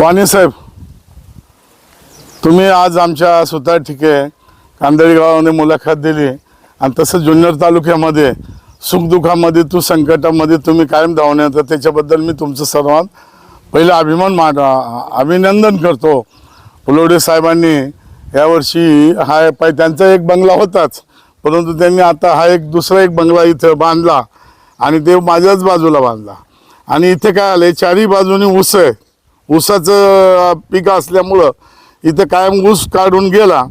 वाणी साहेब तुम्ही आज आमच्या सुतार ठिके कांदळी गावामध्ये मुलाखत दिली आणि तसं जुन्नर तालुक्यामध्ये सुखदुःखामध्ये तू संकटामध्ये तुम्ही कायम धावून तर त्याच्याबद्दल मी तुमचं सर्वात पहिलं अभिमान मा अभिनंदन करतो. फुलवडे साहेबांनी यावर्षी हा पाय त्यांचा एक बंगला होताच परंतु त्यांनी आता हा एक दुसरा एक बंगला इथं बांधला आणि ते माझ्याच बाजूला बांधला. आणि इथे काय आलं चारही बाजूनी ऊस आहे. ऊसाचं पीक असल्यामुळं इथं कायम ऊस काढून गेला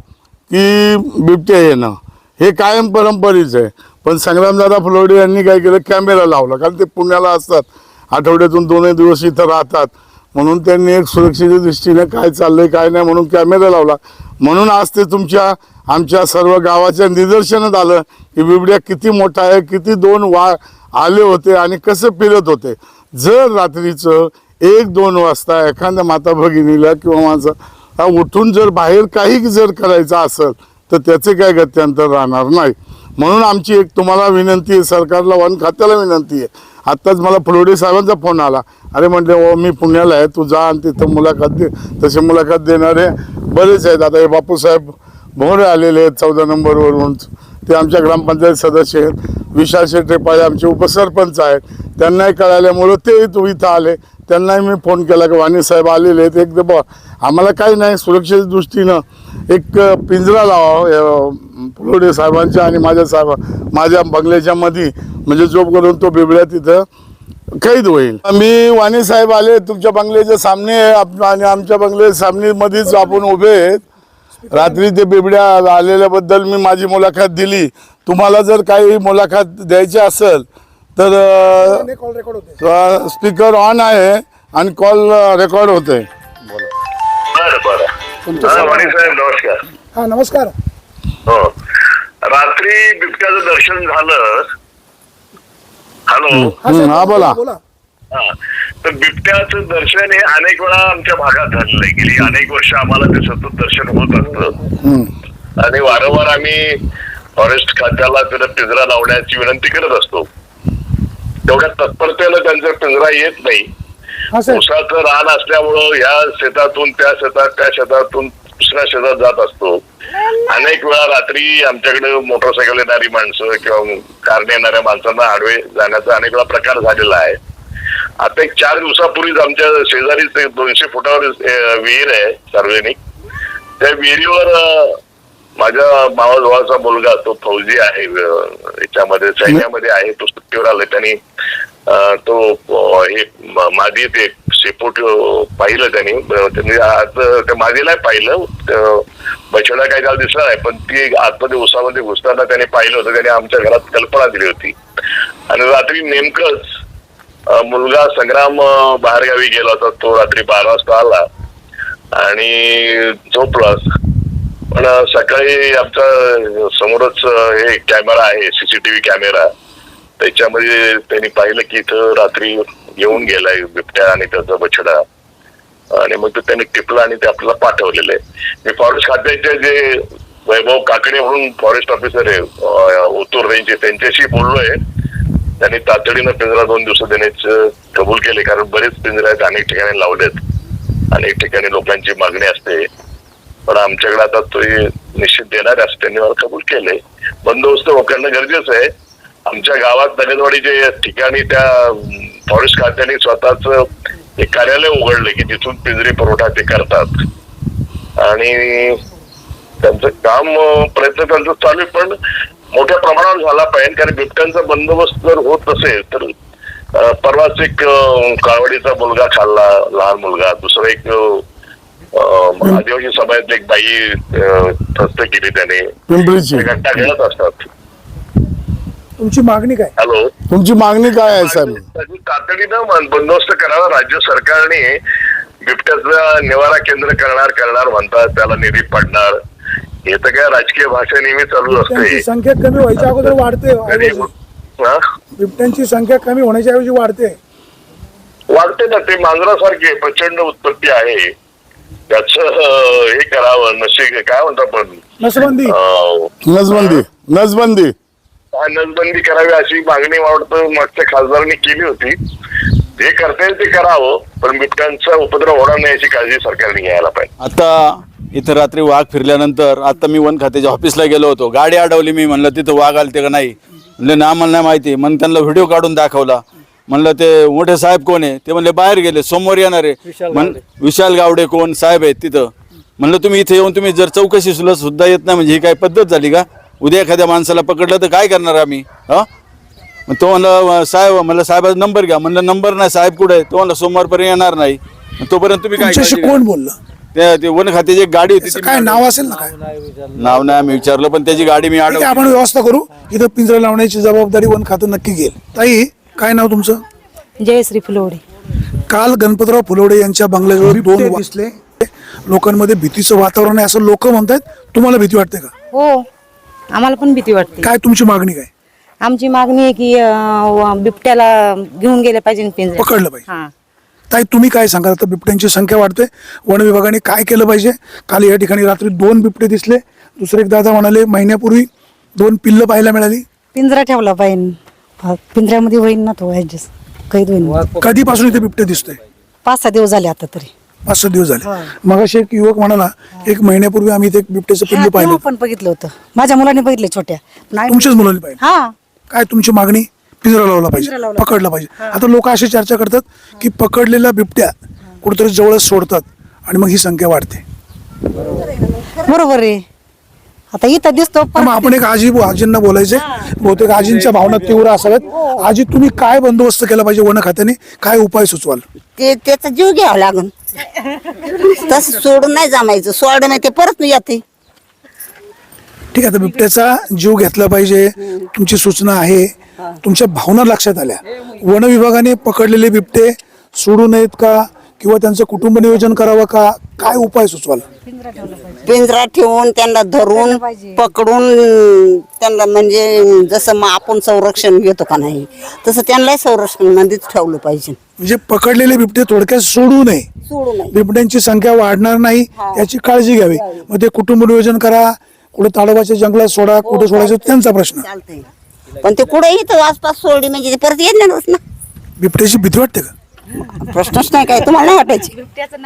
की बिबट्या येणं. हे कायम परंपरेचं आहे. पण संग्रामदादा फुलोडे यांनी काय केलं? कॅमेरा लावला. कारण ते पुण्याला असतात. आठवड्यातून दोनही दिवस इथं राहतात. म्हणून त्यांनी एक सुरक्षेच्या दृष्टीने काय चाललंय काय नाही म्हणून कॅमेरा लावला. म्हणून आज ते तुमच्या आमच्या सर्व गावाच्या निदर्शनात आलं की बिबड्या किती मोठा आहे किती दोन वा आले होते आणि कसे फिरत होते. जर रात्रीचं एक दोन वाजता एखाद्या माता भगिनीला किंवा माझं हा उठून जर बाहेर काही जर करायचं असेल तर त्याचे काय गत्यंतर राहणार नाही. म्हणून आमची एक तुम्हाला विनंती आहे सरकारला वन खात्याला विनंती आहे. आत्ताच मला फुलोडे साहेबांचा फोन आला. अरे म्हटले ओ मी पुण्याला आहे तू जा आणि तिथं मुलाखत दे. तसे मुलाखत देणारे बरेच आहेत. आता हे बापूसाहेब भोरे आलेले आहेत चौदा नंबरवरून. ते आमच्या ग्रामपंचायत सदस्य आहेत. विशाल शेट्रेपाळे आमचे उपसरपंच आहेत. त्यांनाही कळाल्यामुळं तेही तू इथं आले. त्यांनाही मी फोन केला की वाणी साहेब आलेले आहेत. एकदा ब आम्हाला काही नाही सुरक्षेच्या दृष्टीनं एक पिंजरा लावा फुलोडे साहेबांच्या आणि माझ्या साहेब माझ्या बंगल्याच्या मध्ये म्हणजे करून तो बिबड्या तिथं कैद होईल. मी वाणी साहेब आले तुमच्या बंगल्याच्या सामने आप- आणि आमच्या बंगल्याच्या सामनेमध्येच आपण उभे आहेत. रात्री ते बिबड्या आलेल्याबद्दल मी माझी मुलाखत दिली. तुम्हाला जर काही मुलाखत द्यायची असेल तर कॉल रेकॉर्ड होते. स्पीकर ऑन आहे आणि कॉल रेकॉर्ड होते. बरं हा. वाणी साहेब नमस्कार. हा नमस्कार. हो. रात्री बिबट्याचं दर्शन झालं. हॅलो. हा साहेब, बोला. बोला. हा. तर बिबट्याचं दर्शन हे अनेक वेळा आमच्या भागात झालेलं आहे. गेली अनेक वर्ष आम्हाला ते सतत दर्शन होत असतं. हं. आणि वारंवार आम्ही फॉरेस्ट खात्याला त्याला पिंजरा लावण्याची विनंती करत असतो. तेवढ्या तत्परतेनं त्यांचा पिंजरा येत नाही. उसाचं रान असल्यामुळं ह्या शेतातून त्या शेतात त्या शेतातून दुसऱ्या शेतात जात असतो. अनेक वेळा रात्री आमच्याकडे मोटरसायकल येणारी माणसं किंवा कारने येणाऱ्या माणसांना आडवे जाण्याचा अनेक वेळा प्रकार झालेला आहे. आता एक चार दिवसापूर्वीच आमच्या शेजारीच एक दोनशे फुटावर विहीर आहे सार्वजनिक. त्या विहिरीवर माझ्या मावाजवळचा मुलगा तो फौजी आहे याच्यामध्ये सैन्यामध्ये आहे तो सुट्टीवर आला त्यांनी तो हे मादी ते शेपूट पाहिलं त्यांनी. त्यांनी आज त्या मादीला पाहिलं. बछडा काही काल दिसला नाही पण ती आतमध्ये उसामध्ये घुसताना त्याने पाहिलं होतं. त्याने आमच्या घरात कल्पना दिली होती. आणि रात्री नेमकंच मुलगा संग्राम बाहेरगावी गेला होता. तो रात्री बारा वाजता आला आणि झोपला. पण सकाळी आमचा समोरच हे कॅमेरा आहे सीसीटीव्ही कॅमेरा. त्याच्यामध्ये त्यांनी पाहिलं की इथं रात्री येऊन गेलाय बिबट्या आणि त्याचा बछडा. आणि मग तो त्यांनी टिपला आणि ते आपल्याला पाठवलेलं आहे. मी फॉरेस्ट खात्याचे जे वैभव काकडे म्हणून फॉरेस्ट ऑफिसर आहे उत्तूर ओतूर रेंजचे त्यांच्याशी बोललोय. त्यांनी तातडीनं पिंजरा दोन दिवस देण्याचं कबूल केले कारण बरेच पिंजरे आहेत अनेक ठिकाणी लावलेत. अनेक ठिकाणी लोकांची मागणी असते. पण आमच्याकडे आता तो निश्चित देणार असं त्यांनी मला कबूल केले बंदोबस्त करणं गरजेचं आहे. आमच्या गावात नगरवाडीच्या ठिकाणी त्या फॉरेस्ट खात्याने स्वतःच एक कार्यालय उघडले की तिथून पिंजरी पुरवठा ते करतात. आणि त्यांचं काम प्रयत्न त्यांचं चालू पण मोठ्या प्रमाणावर झाला. पाहिजे कारण बिबट्यांचा बंदोबस्त जर होत असेल तर परवाच एक अं, काळवडीचा मुलगा खाल्ला लहान मुलगा. दुसरा एक आदिवासी समाजातली एक बाई त्रस्त केली त्याने. पिंपरीची. ते घंटा खेळत असतात. तुमची मागणी काय? हॅलो. तुमची मागणी काय आहे साहेब? तातडीनं मन- बंदोबस्त करावा राज्य सरकारने बिबट्याचं निवारा केंद्र करणार करणार म्हणतात त्याला निधी पडणार. हे तर काय राजकीय भाषा नेहमी चालू असते. संख्या कमी व्हायच्या अगोदर वाढते? बिबट्यांची संख्या कमी होण्याच्या ऐवजी वाढते. वाढते ना ते मांजरासारखे प्रचंड उत्पत्ती आहे. त्याच हे करावं नशी काय म्हणतो आपण? नसबंदी. नसबंदी नसबंदी. नसबंदी करावी अशी मागणी वाटतं मागच्या खासदारांनी केली होती. जे करता येईल ते करावं पण बिबट्यांचा उपद्रव होणार नाही याची काळजी सरकारने घ्यायला पाहिजे. आता इथं रात्री वाघ फिरल्यानंतर आता मी वन खात्याच्या ऑफिसला गेलो होतो. गाडी अडवली मी म्हणलं तिथं वाघ आलते का नाही? म्हणलं ना आम्हाला नाही माहिती. मग त्यांना व्हिडिओ काढून दाखवला. म्हणलं ते मोठे साहेब कोण आहे? ते म्हणले बाहेर गेले सोमवार येणार आहे. म्हण विशाल गावडे कोण? साहेब आहेत तिथं. म्हणलं तुम्ही इथे येऊन तुम्ही जर चौकशी सुद्धा सुद्धा येत नाही म्हणजे ही काय पद्धत झाली का? उद्या एखाद्या माणसाला पकडलं तर काय करणार आम्ही? हा? मग तो म्हणलं साहेब म्हणलं साहेबाचा नंबर घ्या. म्हणलं नंबर नाही साहेब कुठे आहे? तो म्हणलं सोमवारपर्यंत येणार नाही. मग तोपर्यंत तुम्ही काय तुमच्याशी काळजी कोण बोललं? त्या ते वन खात्याची एक गाडी होती ती काय नाव असेल ना काय. नाव नाही आम्ही विचारलं पण त्याची गाडी मी ठीक आहे, अडवली. आपण व्यवस्था करू. इथं पिंजरा लावण्याची जबाबदारी वन खातं नक्की घेईल. ताई काय नाव तुमचं? जयश्री फुलवडे. काल गणपतराव फुलोडे यांच्या बंगल्याजवळ दोन वा- दिसले. लोकांमध्ये भीतीचं वातावरण आहे असं लोक म्हणतात तुम्हाला भीती वाटते का? हो. आम्हाला पण भीती वाटते. काय तुमची मागणी काय? आमची मागणी आहे की अं, बिबट्याला घेऊन गेले पाहिजे पिंजऱ्यात. पकडलं पाहिजे. हा. ताई तुम्ही काय सांगाल? तर बिबट्यांची संख्या वाढते. वन विभागाने काय केलं पाहिजे? काल या ठिकाणी रात्री दोन बिबटे दिसले. दुसरे एक दादा म्हणाले महिन्यापूर्वी दोन पिल्लं पाहायला मिळाली. पिंजरा ठेवला पाहिजे पिंजऱ्यामध्ये होईल ना तो ऍडजस्ट कैद होईल कधीपासून इथे बिबटे दिसतोय? पाच सहा दिवस झाले आता तरी. पाच सहा दिवस झाले. मग एक युवक म्हणाला एक महिन्यापूर्वी आम्ही इथे एक बिबट्याचं पिल्लू पाहिलं पण बघितलं होतं. माझ्या मुलाने बघितले छोट्या. नाही. तुमच्याच मुलांनी पाहिलं? हा. काय तुमची मागणी? पिंजरा लावला पाहिजे. पकडला पाहिजे. आता लोक अशी चर्चा करतात की पकडलेल्या बिबट्या कुठेतरी जवळच सोडतात आणि मग ही संख्या वाढते. बरोबर आहे. आता इथं दिसतो आपण एक आजी आजींना बोलायचे बहुतेक आजींच्या भावना तीव्र असाव्यात. आजी तुम्ही काय बंदोबस्त केला पाहिजे वन खात्याने काय उपाय सुचवाल? ते त्याचा जीव घ्यावा लागून तसं सोडून नाही जमायचं. सोडलं नाही ते परत येते. ठीक आहे तर बिबट्याचा जीव घेतला पाहिजे. तुमची सूचना आहे. तुमच्या भावना लक्षात आल्या. वन विभागाने पकडलेले बिबटे सोडू नयेत का? किंवा त्यांचं कुटुंब नियोजन करावं का? काय उपाय सुचवाल? पिंजरा ठेवून त्यांना धरून पकडून त्यांना म्हणजे जसं मग आपण संरक्षण घेतो का नाही तसं त्यांनाही संरक्षण मध्येच ठेवलं पाहिजे. म्हणजे पकडलेले बिबटे थोडक्यात सोडू नये. सोडू नये. बिबट्यांची संख्या वाढणार नाही याची काळजी घ्यावी. मग ते कुटुंब नियोजन करा कुठे ताडोबाच्या जंगलात सोडा कुठे सोडायचं त्यांचा प्रश्न. चालतंय. पण ते कुठे इथं आसपास सोडली म्हणजे ते परत येणारच ना. बिबट्याची भीती वाटते का? प्रश्नच नाही काय तुम्हाला नाही वाटायची?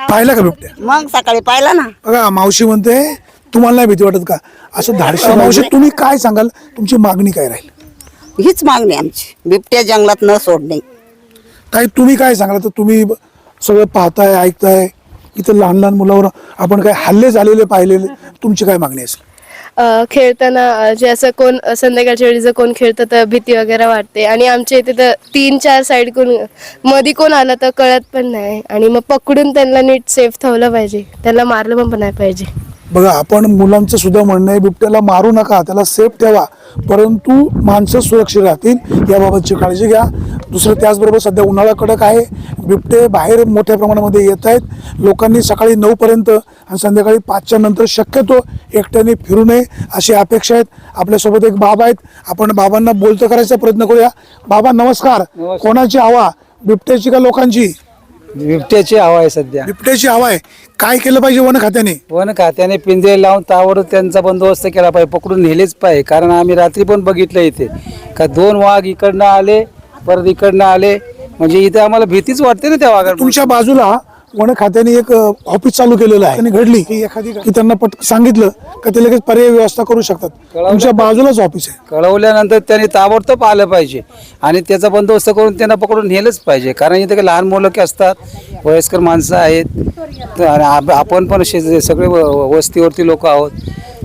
पाहिला का बिबट्या? मग सकाळी पाहिला ना. बघा मावशी म्हणते तुम्हाला नाही भीती वाटत का? असं धाडशी. मावशी तुम्ही काय सांगाल? तुमची मागणी काय राहील? हीच मागणी आमची. बिबट्या जंगलात न सोडणे. ताई तुम्ही काय सांगाल? तर तुम्ही सगळं पाहताय ऐकताय. इथं लहान लहान मुलावर आपण काय हल्ले झालेले पाहिलेले तुमची काय मागणी असेल? खेळताना जे असं कोण संध्याकाळच्या वेळी जर कोण खेळतं तर भीती वगैरे वाटते. आणि आमच्या इथे तर तीन चार साईड कोणमध्ये कोण आलं तर कळत पण नाही. आणि मग पकडून त्यांना नीट सेफ ठेवलं पाहिजे. त्यांना मारलं पण नाही पाहिजे. बघा आपण मुलांचं सुद्धा म्हणणं आहे बिबट्याला मारू नका त्याला सेफ ठेवा. परंतु माणसं सुरक्षित राहतील याबाबतची काळजी घ्या. दुसरं त्याचबरोबर सध्या उन्हाळा कडक आहे. बिबटे बाहेर मोठ्या प्रमाणामध्ये येत आहेत. लोकांनी सकाळी नऊपर्यंत आणि संध्याकाळी पाचच्या नंतर शक्यतो एकट्याने फिरू नये अशी अपेक्षा आहेत. आपल्यासोबत एक बाबा आहेत. आपण बाबांना बोलतं करायचा प्रयत्न करूया. बाबा नमस्कार. कोणाची हवा? बिबट्याची का लोकांची? बिबट्याची हवा आहे सध्या. बिबट्याची हवा आहे. काय केलं पाहिजे वन खात्याने? वन खात्याने पिंजरे लावून तावर त्यांचा बंदोबस्त केला पाहिजे. पकडून नेलेच पाहिजे. कारण आम्ही रात्री पण बघितलं इथे. का दोन वाघ इकडनं आले परत इकडनं आले. म्हणजे इथे आम्हाला भीतीच वाटते ना त्या वाघांना तुमच्या बाजूला वन खात्याने एक ऑफिस चालू केलेलं आहे. त्यांनी घडली की एखादी की त्यांना पट सांगितलं का ते लगेच पर्याय व्यवस्था करू शकतात. तुमच्या बाजूलाच ऑफिस आहे. कळवल्यानंतर त्यांनी ताबडतोब आलं पाहिजे. आणि त्याचा बंदोबस्त करून त्यांना पकडून नेलंच पाहिजे. कारण इथे काही लहान मुलं की असतात वयस्कर माणसं आहेत. आणि आपण पण सगळे वस्तीवरती लोक आहोत.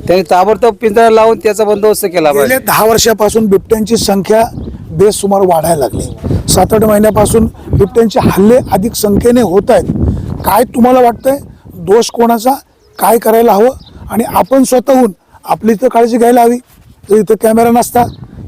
त्यांनी ताबडतोब पिंजरा लावून त्याचा बंदोबस्त केला पाहिजे. दहा वर्षापासून बिबट्यांची संख्या बेसुमार वाढायला लागली. सात आठ महिन्यापासून बिबट्यांचे हल्ले अधिक संख्येने होत आहेत. काय तुम्हाला वाटतंय? दोष कोणाचा? काय करायला हवं? आणि आपण स्वतःहून आपली इथं काळजी घ्यायला हवी. जर इथं कॅमेरा नसता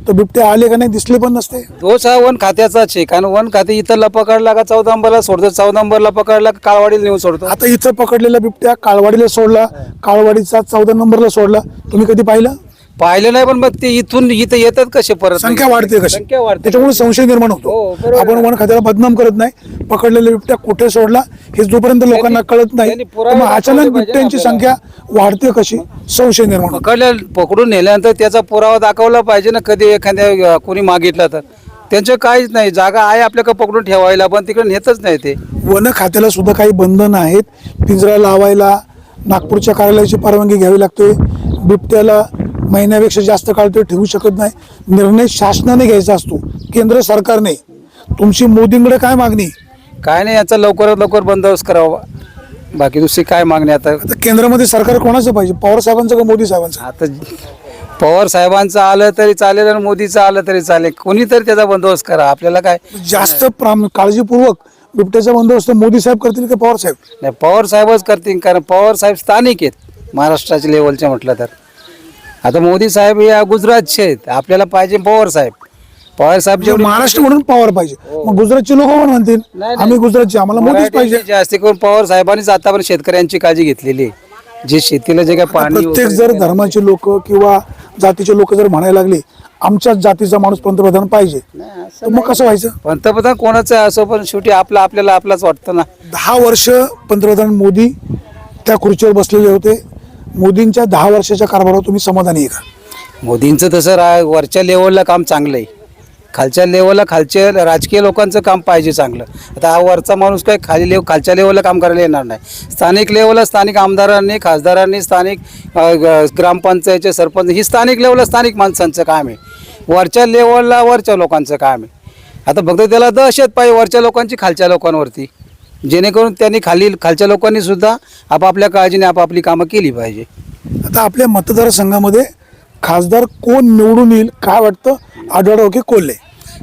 तर बिबटे आले का नाही दिसले पण नसते. दोष हा वन खात्याचाच आहे. कारण वन खाते इथं पकडला का चौदा नंबरला सोडतो? चौदा नंबरला पकडला का काळवाडीला नेऊन सोडतो? आता इथं पकडलेला बिबट्या काळवाडीला सोडला काळवाडीचा चौदा नंबरला सोडला. तुम्ही कधी पाहिलं? पाहिलं नाही पण मग ते इथून इथं येतात कसे परत? संख्या वाढते कशी? संख्या वाढते. त्याच्यामुळे संशय निर्माण हो, होतो बरोबर आपण वन खात्याला बदनाम करत नाही. पकडलेला बिबट्या कुठे सोडला हे जोपर्यंत लोकांना कळत नाही त्यांनी पुरावे तर मग दाखवले अचानक पाहिजे बिबट्यांची आपल्याला. संख्या वाढते कशी? संशय निर्माण होतो. पकडल्या पकडून नेल्यानंतर त्याचा पुरावा दाखवला पाहिजे ना कधी एखाद्या अं, कोणी मागितला तर. त्यांचं काहीच नाही जागा आहे आपल्याकडे पकडून ठेवायला पण तिकडे नेतच नाही ते. वन खात्याला सुद्धा काही बंधन आहेत पिंजरा लावायला नागपूरच्या कार्यालयाची परवानगी घ्यावी लागते. बिबट्याला महिन्यापेक्षा जास्त काळ ते ठेवू शकत नाही. निर्णय शासनाने घ्यायचा असतो केंद्र सरकारने. तुमची मोदींकडे काय मागणी? काय नाही याचा लवकरात लवकर बंदोबस्त करावा. बाकी दुसरी काय मागणी आता? आता केंद्रामध्ये सरकार कोणाचं पाहिजे? पवार साहेबांचं का मोदी साहेबांचं? आता पवार साहेबांचं आलं तरी चालेल आणि मोदीचं आलं तरी चालेल. कोणीतरी त्याचा बंदोबस्त करा. आपल्याला काय? जास्त प्राम काळजीपूर्वक बिबट्याचा बंदोबस्त मोदी साहेब करतील का पवार साहेब? नाही पवार साहेबच करतील. कारण पवार साहेब स्थानिक आहेत महाराष्ट्राच्या लेवलचे म्हटलं तर. आता मोदी साहेब या गुजरातचे आहेत आपल्याला पाहिजे पवार साहेब. पवार साहेब जेवढे महाराष्ट्र म्हणून पवार पाहिजे. मग गुजरातचे लोक पण म्हणतील? नाही. आम्ही गुजरातचे आम्हाला मोदीच पाहिजे. जास्ती करून पवार साहेबांनीच आतापर्यंत शेतकऱ्यांची काळजी घेतलेली आहे. जे शेतीला जे काय पाणी प्रत्येक वगैरे जर धर्माचे लोक किंवा जातीचे लोक जर म्हणायला लागले आमच्याच जातीचा माणूस पंतप्रधान पाहिजे. तर मग कसं व्हायचं? पंतप्रधान कोणाचं आहे असो पण शेवटी आपलं आपल्याला आपलाच वाटतं ना. दहा वर्ष पंतप्रधान मोदी त्या खुर्चीवर बसलेले होते. मोदींच्या दहा वर्षाच्या कारभारावर तुम्ही समाधानी आहे का? मोदींचं तसं रा वरच्या लेवलला काम चांगलं आहे. खालच्या लेवलला खालचे राजकीय लोकांचं काम पाहिजे चांगलं. आता हा वरचा माणूस काय खाली लेव खालच्या लेवलला काम करायला येणार नाही. स्थानिक लेवलला स्थानिक आमदारांनी खासदारांनी स्थानिक अ, ग- ग्रामपंचायतचे सरपंच ही स्थानिक लेवलला स्थानिक माणसांचं काम आहे. वरच्या लेवलला वरच्या लोकांचं काम आहे. आता फक्त त्याला दहशत पाहिजे वरच्या लोकांची खालच्या लोकांवरती. जेणेकरून त्यांनी खाली खालच्या लोकांनी सुद्धा आपापल्या काळजीने आपापली कामं केली पाहिजे. आता आपल्या मतदारसंघामध्ये खासदार कोण निवडून येईल काय वाटतं? आढळराव की कोल्हे?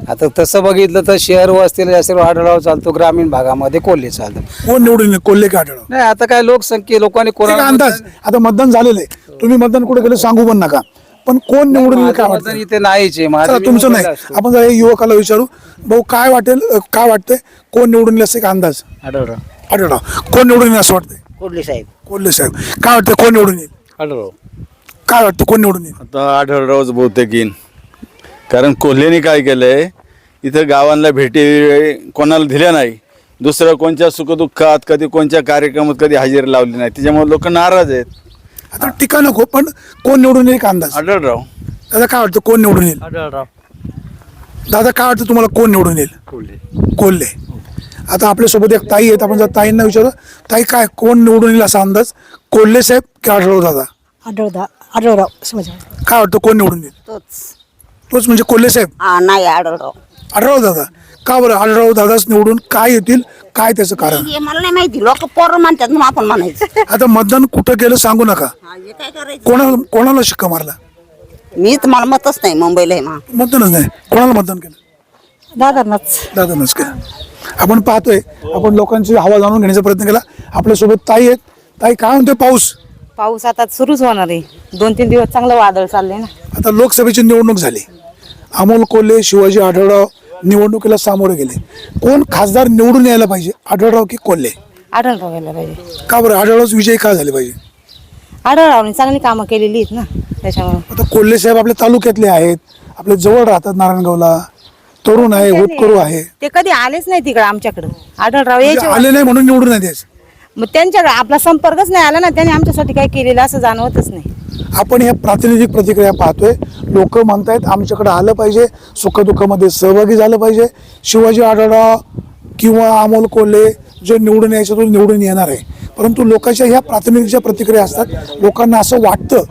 आता तसं बघितलं तर शहर वस्तीला जास्त आढळाव चालतो ग्रामीण भागामध्ये कोल्हे चालतो कोण निवडून येईल कोल्हे की आढळराव? नाही आता काय लोकसंख्ये लोकांनी एक कोणाला अंदाज. आता मतदान झालेलं आहे. तुम्ही मतदान कुठे केलं सांगू पण नका. पण कोण निवडून येईल काय माझं वाटतं इथे नाहीच आहे माझं चला मी तुमचं नाही. मुंबईला असतो. आपण जरा या युवकाला विचारू. भाऊ काय वाटेल अ, काय वाटतंय? कोण निवडून येईल असं एक अंदाज? आढळराव आढळराव कोण निवडून येईल असं वाटतंय? कोडले साहेब. कोल्हे साहेब. काय वाटतं कोण निवडून येईल? आढळराव काय वाटतं कोण निवडून येईल? आता आढळरावच बहुतेक येईन. कारण कोल्हेने काय केलंय इथं गावांना भेटी कोणाला दिल्या नाही. दुसरं कोणत्या सुखदुःखात कधी कोणत्या कार्यक्रमात कधी हजेरी लावली नाही. त्याच्यामुळे लोक नाराज आहेत. आता टीका नको पण कोण निवडून येईल एक अंदाज आढळराव. दादा काय वाटतं कोण निवडून येईल? आढळराव. दादा काय वाटतं तुम्हाला कोण निवडून येईल? कोल्हे. आता आपल्यासोबत एक ताई आहेत आपण जर ताईंना विचारू. ताई काय कोण निवडून येईल असा अंदाज? कोल्हे साहेब की आढळराव दादा? आढळदा आढळराव समजा काय वाटतं कोण निवडून येईल? तोच. तोच म्हणजे कोल्हे साहेब? हा नाही आढळराव. आढळराव दादा. का बरं आढळराव दादाच निवडून काय येतील काय त्याचं कारण? हे मला नाही माहिती. लोक पोरं म्हणतात म्हणून आपण म्हणायचं. आता मतदान कुठं केलं सांगू नका. हा, हे काय करायचं? कोणाला कोणाला शिक्का मारला? मी तर मला मतच नाही मुंबईला आहे मा. मतदानच नाही. कोणाला मतदान केलं? दादांनाच. दादानच केलं आपण पाहतोय. आपण लोकांची हवा जाणून घेण्याचा प्रयत्न केला. आपल्यासोबत ताई आहेत. ताई काय म्हणतोय पाऊस? पाऊस आता सुरूच होणार आहे. दोन तीन दिवस चांगलं वादळ चाललंय ना. आता लोकसभेची निवडणूक झाली. अमोल कोल्हे शिवाजी आढळराव निवडणुकीला सामोरे गेले. कोण खासदार निवडून यायला पाहिजे? आढळराव की कोल्हे? आढळराव यायला पाहिजे. का बरं? आढळराव विजयी का झाले पाहिजे? आढळरावने चांगली कामं केलेली आहेत ना त्याच्यामुळे. आता कोल्हे साहेब आपल्या तालुक्यातले आहेत आपल्या जवळ राहतात नारायणगावला. तरुण आहे होतकरू आहे. ते कधी आलेच नाही तिकडे आमच्याकडं. आढळराव म्हणजे यायचे आले नाही म्हणून निवडून नाही द्यायचं मग त्यांच्याकडे आपला संपर्कच नाही आला ना त्यांनी आमच्यासाठी काय केलेलं असं जाणवतच नाही. आपण ह्या प्रातिनिधिक प्रतिक्रिया पाहतोय. लोक म्हणतायत आमच्याकडे आलं पाहिजे सुखदुःखामध्ये सहभागी झालं पाहिजे. शिवाजी आढळा किंवा अमोल कोल्हे जे निवडून यायचे तो निवडून येणार आहे. परंतु लोकांच्या ह्या प्रातिनिधिकच्या प्रतिक्रिया असतात. लोकांना असं वाटतं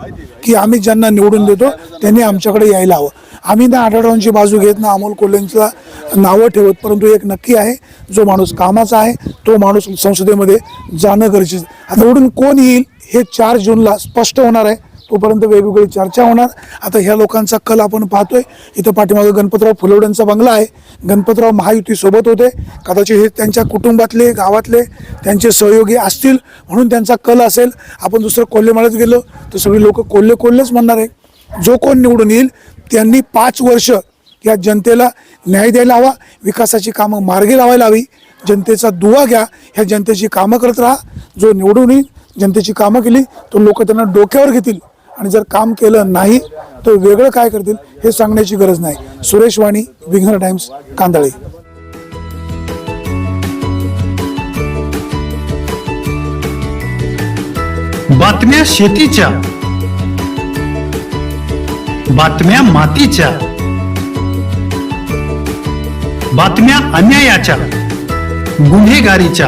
की आम्ही ज्यांना निवडून देतो त्यांनी आमच्याकडे यायला हवं. आम्ही ना आढळांची बाजू घेत ना अमोल कोल्हेंचा नावं ठेवत परंतु एक नक्की आहे जो माणूस कामाचा आहे तो माणूस संसदेमध्ये जाणं गरजेचं आता निवडून कोण येईल हे चार जूनला स्पष्ट होणार आहे. तोपर्यंत वेगवेगळी चर्चा होणार. आता ह्या लोकांचा कल आपण पाहतोय. इथं पाठीमागं गणपतराव फुलवड्यांचा बंगला आहे. गणपतराव महायुती सोबत होते. कदाचित हे त्यांच्या कुटुंबातले गावातले त्यांचे सहयोगी असतील म्हणून त्यांचा कल असेल. आपण दुसरं कोल्हेमाळ्यात गेलो तर सगळी लोक कोल्हे कोल्हेच म्हणणार आहे जो कोण निवडून येईल त्यांनी पाच वर्ष या जनतेला न्याय द्यायला हवा विकासाची कामं मार्गी लावायला हवी. जनतेचा दुवा घ्या ह्या जनतेची कामं करत राहा. जो निवडून येईल जनतेची कामं केली तो लोक त्यांना डोक्यावर घेतील. आणि जर काम केलं नाही तर वेगळं काय करतील हे सांगण्याची गरज नाही. सुरेश वाणी विघ्नर टाइम्स कांदळे. बातम्या शेतीच्या. बातम्या मातीच्या. बातम्या अन्यायाच्या. गुन्हेगारीच्या.